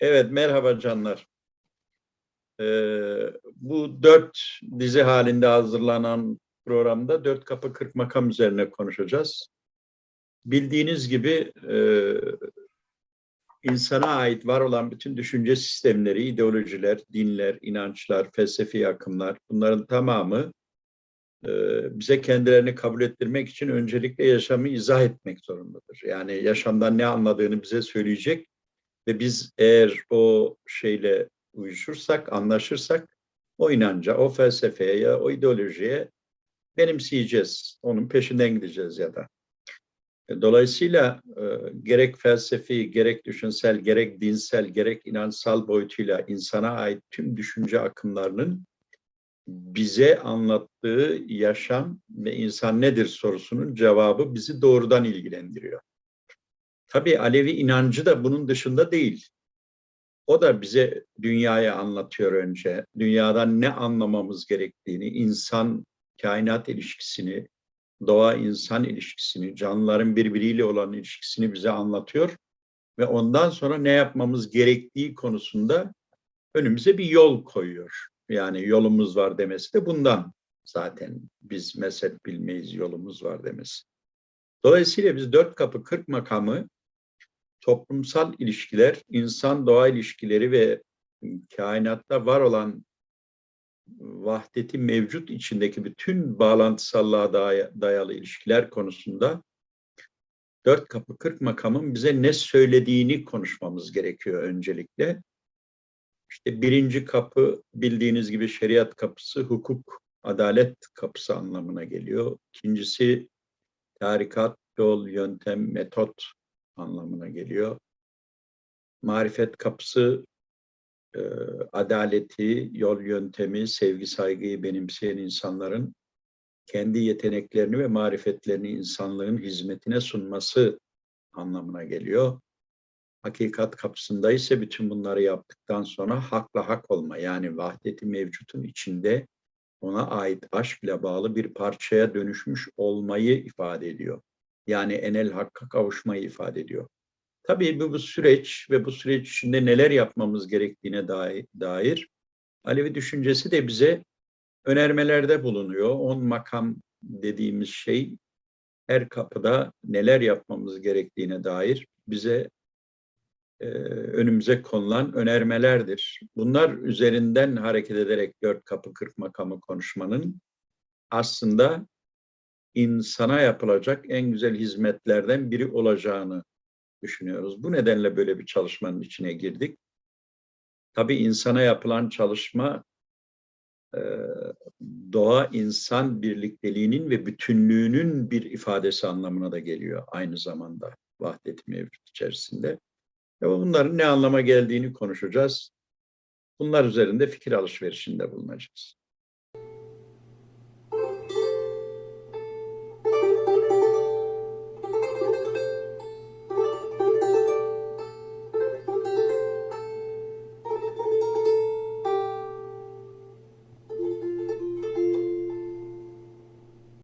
Evet, merhaba canlar. Ee, bu dört dizi halinde hazırlanan programda dört kapı kırk makam üzerine konuşacağız. Bildiğiniz gibi e, insana ait var olan bütün düşünce sistemleri, ideolojiler, dinler, inançlar, felsefi akımlar bunların tamamı e, bize kendilerini kabul ettirmek için öncelikle yaşamı izah etmek zorundadır. Yani yaşamdan ne anladığını bize söyleyecek ve biz eğer o şeyle uyuşursak, anlaşırsak o inanca, o felsefeye ya o ideolojiye benimseyeceğiz. Onun peşinden gideceğiz ya da. E, Dolayısıyla e, gerek felsefi, gerek düşünsel, gerek dinsel, gerek inançsal boyutuyla insana ait tüm düşünce akımlarının bize anlattığı yaşam ve insan nedir sorusunun cevabı bizi doğrudan ilgilendiriyor. Tabii Alevi inancı da bunun dışında değil. O da bize dünyayı anlatıyor önce. Dünyadan ne anlamamız gerektiğini, insan kainat ilişkisini, doğa insan ilişkisini, canlıların birbiriyle olan ilişkisini bize anlatıyor ve ondan sonra ne yapmamız gerektiği konusunda önümüze bir yol koyuyor. Yani yolumuz var demesi de bundan zaten biz mezhep bilmeyiz yolumuz var demesi. Dolayısıyla biz dört kapı kırk makamı toplumsal ilişkiler, insan doğa ilişkileri ve kainatta var olan vahdeti mevcut içindeki bütün bağlantısallığa dayalı ilişkiler konusunda dört kapı kırk makamın bize ne söylediğini konuşmamız gerekiyor öncelikle. İşte birinci kapı bildiğiniz gibi şeriat kapısı, hukuk, adalet kapısı anlamına geliyor. İkincisi tarikat, yol, yöntem, metot anlamına geliyor. Marifet kapısı e, adaleti, yol yöntemi, sevgi saygıyı benimseyen insanların kendi yeteneklerini ve marifetlerini insanlığın hizmetine sunması anlamına geliyor. Hakikat kapısında ise bütün bunları yaptıktan sonra hakla hak olma yani vahdeti mevcutun içinde ona ait aşkla bağlı bir parçaya dönüşmüş olmayı ifade ediyor. Yani enel hakka kavuşmayı ifade ediyor. Tabii bu, bu süreç ve bu süreç içinde neler yapmamız gerektiğine dair, dair Alevi düşüncesi de bize önermelerde bulunuyor. On makam dediğimiz şey her kapıda neler yapmamız gerektiğine dair bize e, önümüze konulan önermelerdir. Bunlar üzerinden hareket ederek dört kapı kırk makamı konuşmanın aslında insana yapılacak en güzel hizmetlerden biri olacağını düşünüyoruz. Bu nedenle böyle bir çalışmanın içine girdik. Tabii insana yapılan çalışma e, doğa insan birlikteliğinin ve bütünlüğünün bir ifadesi anlamına da geliyor aynı zamanda vahdet mevcut içerisinde. Ve bunların ne anlama geldiğini konuşacağız. Bunlar üzerinde fikir alışverişinde bulunacağız.